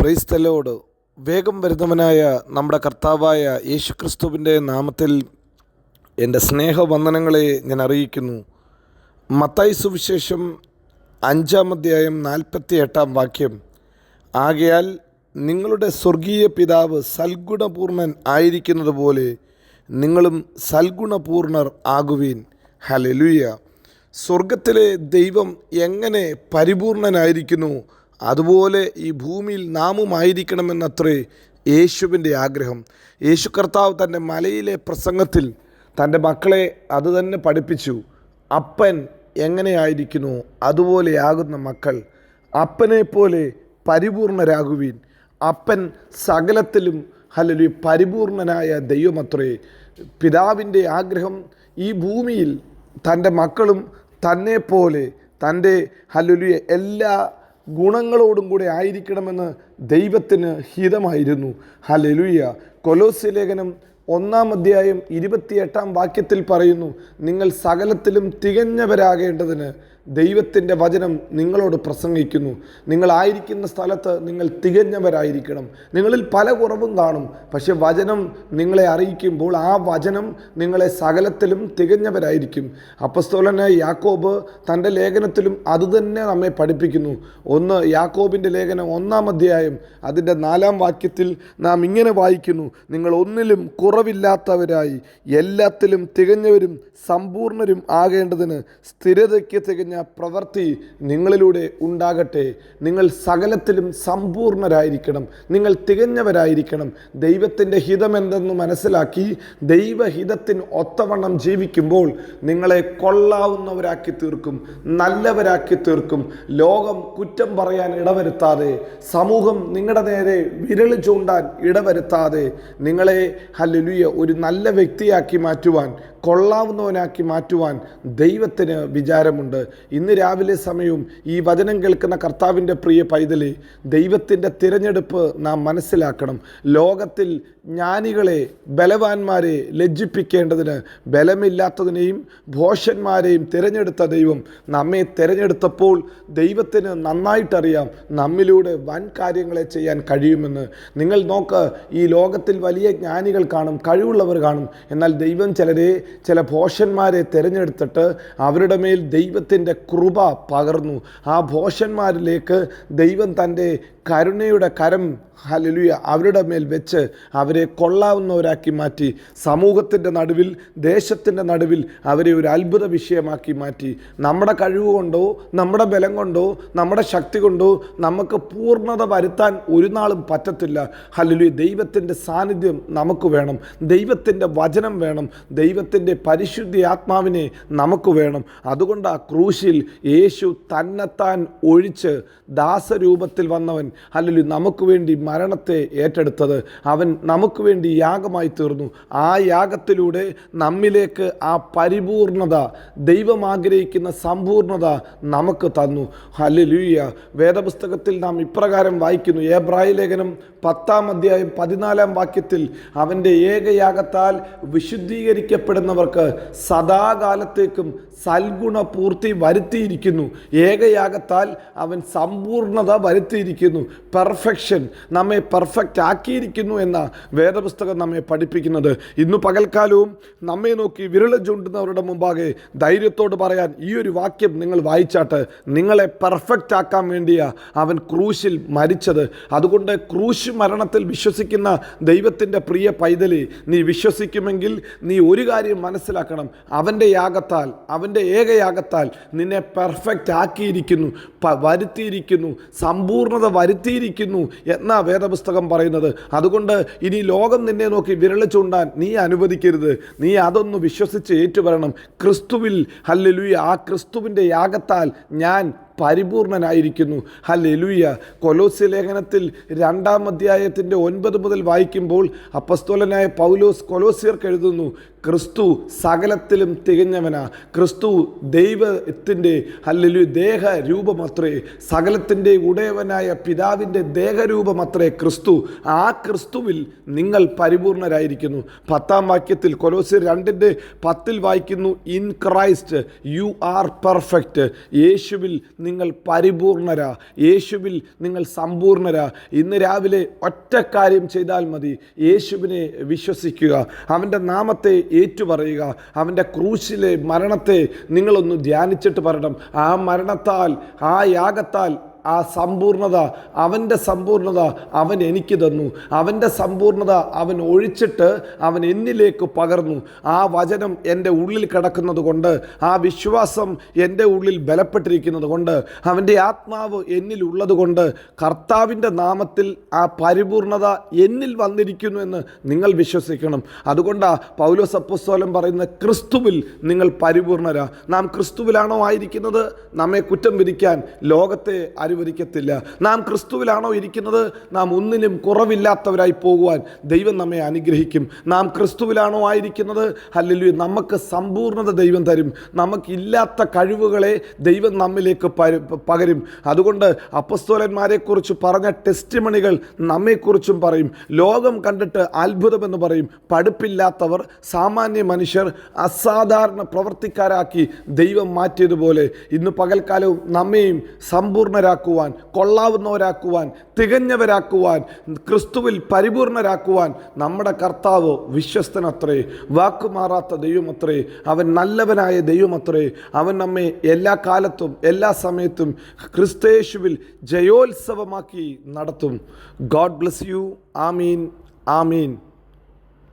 Praise the Lord വേഗം വരുന്നവനായ നമ്മുടെ കർത്താവായ യേശുക്രിസ്തുവിന്റെ നാമത്തിൽ എന്റെ സ്നേഹവന്ദനങ്ങളെ ഞാൻ അറിയിക്കുന്നു. മത്തായി സുവിശേഷം അഞ്ചാം അധ്യായം നാൽപ്പത്തി എട്ടാം വാക്യം. ആകയാൽ നിങ്ങളുടെ സ്വർഗീയ പിതാവ് സൽഗുണപൂർണൻ ആയിരിക്കുന്നത് പോലെ നിങ്ങളും സൽഗുണപൂർണർ ആകുവീൻ. ഹലലുയ സ്വർഗത്തിലെ ദൈവം എങ്ങനെ പരിപൂർണനായിരിക്കുന്നു അതുപോലെ ഈ ഭൂമിയിൽ നാമുമായിരിക്കണമെന്നത്രേ യേശുവിന്റെ ആഗ്രഹം. യേശു കർത്താവ് തന്റെ മലയിലെ പ്രസംഗത്തിൽ തന്റെ മക്കളെ അത് തന്നെ പഠിപ്പിച്ചു. അപ്പൻ എങ്ങനെയായിരിക്കുന്നു? അതുപോലെയാകുന്ന മക്കൾ അപ്പനെ പോലെ പരിപൂർണരാകുവീൻ. അപ്പൻ സകലത്തിലും അല്ലെങ്കിൽ പരിപൂർണനായ ദൈവമത്രേ. പിതാവിന്റെ ആഗ്രഹം ഈ ഭൂമിയിൽ തന്റെ മക്കളും തന്നെ പോലെ തന്റെ ഹല്ലുലിയ എല്ലാ ഗുണങ്ങളോടും കൂടെ ആയിരിക്കണമെന്ന് ദൈവത്തിന് ഹിതമായിരുന്നു. ഹലലുയ കൊലോസി ലേഖനം ഒന്നാം അധ്യായം ഇരുപത്തിയെട്ടാം വാക്യത്തിൽ പറയുന്നു നിങ്ങൾ സകലത്തിലും തികഞ്ഞവരാകേണ്ടതിന് ദൈവത്തിന്റെ വചനം നിങ്ങളോട് പ്രസംഗിക്കുന്നു. നിങ്ങളായിരിക്കുന്ന സ്ഥലത്ത് നിങ്ങൾ തികഞ്ഞവരായിരിക്കണം. നിങ്ങളിൽ പല കുറവും കാണും. പക്ഷെ വചനം നിങ്ങളെ അറിയിക്കുമ്പോൾ ആ വചനം നിങ്ങളെ സകലത്തിലും തികഞ്ഞവരായിരിക്കും. അപ്പസ്തോലന യാക്കോബ് തന്റെ ലേഖനത്തിലും അതുതന്നെ നമ്മെ പഠിപ്പിക്കുന്നു. ഒന്ന് യാക്കോബിന്റെ ലേഖനം ഒന്നാം അധ്യായം അതിന്റെ നാലാം വാക്യത്തിൽ നാം ഇങ്ങനെ വായിക്കുന്നു. നിങ്ങൾ ഒന്നിലും കുറവില്ലാത്തവരായി എല്ലാത്തിലും തികഞ്ഞവരും സമ്പൂർണരും ആകേണ്ടതിന് സ്ഥിരതയ്ക്ക് തികഞ്ഞ പ്രവൃത്തി നിങ്ങളിലൂടെ ഉണ്ടാകട്ടെ. നിങ്ങൾ സകലത്തിലും സമ്പൂർണരായിരിക്കണം. നിങ്ങൾ തികഞ്ഞവരായിരിക്കണം. ദൈവത്തിന്റെ ഹിതമെന്തെന്ന് മനസ്സിലാക്കി ദൈവഹിതത്തിന് ഒത്തവണ്ണം ജീവിക്കുമ്പോൾ നിങ്ങളെ കൊള്ളാവുന്നവരാക്കി തീർക്കും. നല്ലവരാക്കി തീർക്കും. ലോകം കുറ്റം പറയാൻ ഇടവരുത്താതെ സമൂഹം നിങ്ങളുടെ നേരെ വിരൽ ചൂണ്ടാൻ ഇടവരുത്താതെ നിങ്ങളെ ഹല്ലുലിയ ഒരു നല്ല വ്യക്തിയാക്കി മാറ്റുവാൻ കൊള്ളാവുന്നവനാക്കി മാറ്റുവാൻ ദൈവത്തിന് വിചാരമുണ്ട്. ഇന്ന് രാവിലെ സമയവും ഈ വചനം കേൾക്കുന്ന കർത്താവിന്റെ പ്രിയ പൈതലി ദൈവത്തിന്റെ തിരഞ്ഞെടുപ്പ് നാം മനസ്സിലാക്കണം. ലോകത്തിൽ ജ്ഞാനികളെ ബലവാന്മാരെ ലജ്ജിപ്പിക്കേണ്ടതിന് ബലമില്ലാത്തതിനെയും ഭോഷന്മാരെയും തിരഞ്ഞെടുത്ത ദൈവം നമ്മെ തിരഞ്ഞെടുത്തപ്പോൾ ദൈവത്തിന് നന്നായിട്ടറിയാം നമ്മിലൂടെ വൻ കാര്യങ്ങളെ ചെയ്യാൻ കഴിയുമെന്ന്. നിങ്ങൾ നോക്ക് ഈ ലോകത്തിൽ വലിയ ജ്ഞാനികൾ കാണും കഴിവുള്ളവർ കാണും. എന്നാൽ ദൈവം ചിലരെ ചില ഭോഷന്മാരെ തിരഞ്ഞെടുത്തിട്ട് അവരുടെ മേൽ ദൈവത്തിന്റെ കൃപ പകർന്നു. ആ ഭോഷന്മാരിലേക്ക് ദൈവം തന്റെ കരുണയുടെ കരം ഹലലുയ അവരുടെ മേൽ വെച്ച് അവരെ കൊള്ളാവുന്നവരാക്കി മാറ്റി സമൂഹത്തിന്റെ നടുവിൽ ദേശത്തിന്റെ നടുവിൽ അവരെ ഒരു അത്ഭുത വിഷയമാക്കി മാറ്റി. നമ്മുടെ കഴിവ് കൊണ്ടോ നമ്മുടെ ബലം കൊണ്ടോ നമ്മുടെ ശക്തി കൊണ്ടോ നമുക്ക് പൂർണത വരുത്താൻ ഒരു നാളും പറ്റത്തില്ല. ഹലലുയ ദൈവത്തിന്റെ സാന്നിധ്യം നമുക്ക് വേണം. ദൈവത്തിന്റെ വചനം വേണം. ദൈവത്തിന്റെ പരിശുദ്ധി ആത്മാവിനെ നമുക്ക് വേണം. അതുകൊണ്ട് ആ ക്രൂശിൽ യേശു തന്നെത്താൻ ഒഴിച്ച് ദാസരൂപത്തിൽ വന്നവൻ അല്ലെങ്കിൽ നമുക്ക് വേണ്ടി മരണത്തെ ഏറ്റെടുത്തത് അവൻ നമുക്ക് വേണ്ടി യാഗമായി തീർന്നു. ആ യാഗത്തിലൂടെ നമ്മിലേക്ക് ആ പരിപൂർണത ദൈവം ആഗ്രഹിക്കുന്ന സമ്പൂർണത നമുക്ക് തന്നു. ഹല്ലേലൂയ. വേദപുസ്തകത്തിൽ നാം ഇപ്രകാരം വായിക്കുന്നു. ഏബ്രായ ലേഖനം പത്താം അധ്യായം പതിനാലാം വാക്യത്തിൽ അവന്റെ ഏകയാഗത്താൽ വിശുദ്ധീകരിക്കപ്പെടുന്നവർക്ക് സദാകാലത്തേക്കും സൽഗുണപൂർത്തി വരുത്തിയിരിക്കുന്നു. ഏകയാഗത്താൽ അവൻ സമ്പൂർണത വരുത്തിയിരിക്കുന്നു. പെർഫെക്ഷൻ നമ്മെ പെർഫെക്റ്റ് ആക്കിയിരിക്കുന്നു എന്ന വേദപുസ്തകം നമ്മെ പഠിപ്പിക്കുന്നത്. ഇന്ന് പകൽക്കാലവും നമ്മെ നോക്കി വിരള ചൂണ്ടുന്നവരുടെ മുമ്പാകെ ധൈര്യത്തോട് പറയാൻ ഈ ഒരു വാക്യം നിങ്ങൾ വായിച്ചാട്ട് നിങ്ങളെ പെർഫെക്റ്റ് ആക്കാൻ വേണ്ടിയാ അവൻ ക്രൂശിൽ മരിച്ചത്. അതുകൊണ്ട് ക്രൂശ് മരണത്തിൽ വിശ്വസിക്കുന്ന ദൈവത്തിന്റെ പ്രിയ പൈതലി നീ വിശ്വസിക്കുമെങ്കിൽ നീ ഒരു കാര്യം മനസ്സിലാക്കണം. അവന്റെ യാഗത്താൽ അവന്റെ ഏകയാഗത്താൽ നിന്നെ പെർഫെക്റ്റ് ആക്കിയിരിക്കുന്നു വരുത്തിയിരിക്കുന്നു സമ്പൂർണത വരുത്തിയിരിക്കുന്നു എന്നാ വേദപുസ്തകം പറയുന്നത്. അതുകൊണ്ട് ഇനി ലോകം നിന്നെ നോക്കി വിരൽ ചൂണ്ടാൻ നീ അനുവദിക്കരുത്. നീ അതൊന്ന് വിശ്വസിച്ച് ഏറ്റുവരണം. ക്രിസ്തുവിൽ ഹല്ലലുയ ആ ക്രിസ്തുവിന്റെ യാഗത്താൽ ഞാൻ പരിപൂർണനായിരിക്കുന്നു. ഹല്ലേലൂയ. കൊലോസ്യ ലേഖനത്തിൽ രണ്ടാം അധ്യായത്തിന്റെ ഒൻപത് മുതൽ വായിക്കുമ്പോൾ അപ്പസ്തോലനായ പൗലോസ് കൊലോസിയർക്ക് എഴുതുന്നു ക്രിസ്തു സകലത്തിലും തികഞ്ഞവനാ. ക്രിസ്തു ദൈവത്തിന്റെ അല്ലെങ്കിൽ ദേഹ രൂപമത്രേ സകലത്തിന്റെ ഉടയവനായ പിതാവിന്റെ ദേഹരൂപമത്രേ. ക്രിസ്തു ആ ക്രിസ്തുവിൽ നിങ്ങൾ പരിപൂർണരായിരിക്കുന്നു. പത്താം വാക്യത്തിൽ കൊലോസിയർ രണ്ടിന്റെ പത്തിൽ വായിക്കുന്നു in Christ you are perfect. യേശുവിൽ നിങ്ങൾ പരിപൂർണരാ. യേശുവിൽ നിങ്ങൾ സമ്പൂർണരാ. ഇന്ന് രാവിലെ ഒറ്റ കാര്യം ചെയ്താൽ മതി. യേശുവിനെ വിശ്വസിക്കുക. അവന്റെ നാമത്തെ ഏറ്റുപറയുക. അവന്റെ ക്രൂശിലെ മരണത്തെ നിങ്ങളൊന്ന് ധ്യാനിച്ചിട്ട് പറയണം ആ മരണത്താൽ ആ യാഗത്താൽ ആ സമ്പൂർണത അവന്റെ സമ്പൂർണത അവൻ എനിക്ക് തന്നു. അവന്റെ സമ്പൂർണത അവൻ ഒഴിച്ചിട്ട് അവൻ എന്നിലേക്ക് പകർന്നു. ആ വചനം എന്റെ ഉള്ളിൽ കിടക്കുന്നത് കൊണ്ട് ആ വിശ്വാസം എന്റെ ഉള്ളിൽ ബലപ്പെട്ടിരിക്കുന്നത് കൊണ്ട് അവന്റെ ആത്മാവ് എന്നിൽ ഉള്ളതുകൊണ്ട് കർത്താവിന്റെ നാമത്തിൽ ആ പരിപൂർണത എന്നിൽ വന്നിരിക്കുന്നു എന്ന് നിങ്ങൾ വിശ്വസിക്കണം. അതുകൊണ്ടാണ് പൗലോസ് സപ്പുസ്തോലം പറയുന്ന ക്രിസ്തുവിൽ നിങ്ങൾ പരിപൂർണരാ. നാം ക്രിസ്തുവിലാണോ ആയിരിക്കുന്നത്? നമ്മെ കുറ്റം വിധിക്കാൻ ലോകത്തെ അനുവദിക്കത്തില്ല. നാം ക്രിസ്തുവിലാണോ ഇരിക്കുന്നത്? നാം ഒന്നിനും കുറവില്ലാത്തവരായി പോകുവാൻ ദൈവം നമ്മെ അനുഗ്രഹിക്കും. നാം ക്രിസ്തുവിലാണോ ആയിരിക്കുന്നത്? അല്ലെങ്കിൽ നമുക്ക് സമ്പൂർണത ദൈവം തരും. നമുക്കില്ലാത്ത കഴിവുകളെ ദൈവം നമ്മിലേക്ക് പകരും. അതുകൊണ്ട് അപ്പസ്തോലന്മാരെക്കുറിച്ച് പറഞ്ഞ ടെസ്റ്റിമണികൾ നമ്മെക്കുറിച്ചും പറയും. ലോകം കണ്ടിട്ട് അത്ഭുതമെന്ന് പറയും. പഠിപ്പില്ലാത്തവർ സാമാന്യ മനുഷ്യർ അസാധാരണ പ്രവർത്തിക്കാരാക്കി ദൈവം മാറ്റിയതുപോലെ ഇന്ന് പകൽക്കാലവും നമ്മെയും സമ്പൂർണരാക്കുവാൻ കൊള്ളാവുന്നവരാക്കുവാൻ തികഞ്ഞവരാക്കുവാൻ ക്രിസ്തുവിൽ പരിപൂർണരാക്കുവാൻ നമ്മുടെ കർത്താവ് വിശ്വസ്തനത്രേ വാക്കുമാറാത്ത ദൈവമത്രേ അവൻ നല്ലവനായ ദൈവമത്രേ അവൻ നമ്മെ എല്ലാ കാലത്തും എല്ലാ സമയത്തും ക്രിസ്തേശുവിൽ ജയോത്സവമാക്കി നടത്തും. God bless you. Amin. Amin.